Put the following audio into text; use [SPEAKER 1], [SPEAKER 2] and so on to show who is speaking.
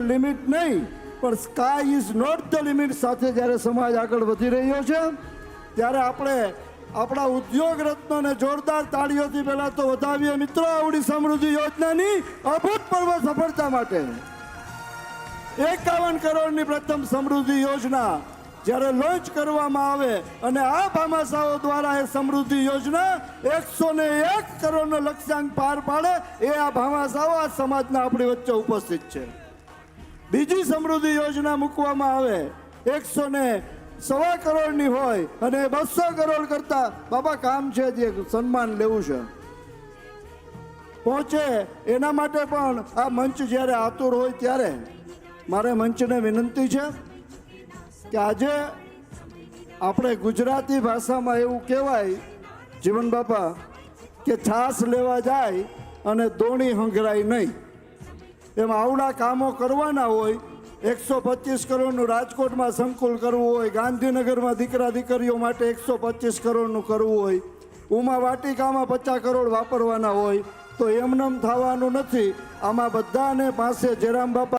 [SPEAKER 1] Limit નહીં, પણ sky is not the limit સાથે જ્યારે સમાજ આગળ વધી રહ્યો છે, ત્યારે આપણે આપણા ઉદ્યોગ રત્નોને જોરદાર તાળીઓથી પહેલાં તો વધાવીએ. મિત્રો આવડી સમૃદ્ધિ યોજનાની અભૂતપૂર્વ સફળતા માટે એકાવન કરોડની પ્રથમ સમૃદ્ધિ યોજના જ્યારે લોન્ચ કરવામાં આવે અને આ ભામાશાઓ દ્વારા એ સમૃદ્ધિ યોજના એકસો ને એક કરોડનો લક્ષ્યાંક પાર પાડે, એ આ ભામાશાઓ આ સમાજના આપણી વચ્ચે ઉપસ્થિત છે. બીજી સમૃદ્ધિ યોજના મૂકવામાં આવે. એકસો ને સવા કરોડની હોય અને બસો કરોડ કરતા બાબા કામ છે જે સન્માન લેવું છે. પહોંચે એના માટે પણ આ મંચ જ્યારે આતુર હોય ત્યારે. મારે મંચને વિનંતી છે કે આજે આપણે ગુજરાતી ભાષામાં એવું કહેવાય, જીવન બાપા, કે છાસ લેવા જાય અને દોણી હંગરાય નહીં. એમ આવડા કામો કરવાના હોય, એકસો પચીસ કરોડનું રાજકોટમાં સંકુલ કરવું હોય, ગાંધીનગરમાં દીકરા દીકરીઓ માટે એકસો પચીસ કરોડનું કરવું હોય, ઉમા વાટિકામાં પચાસ કરોડ વાપરવાના હોય, તો એમનેમ થવાનું નથી. આમાં બધાને પાસે જયરામ બાપા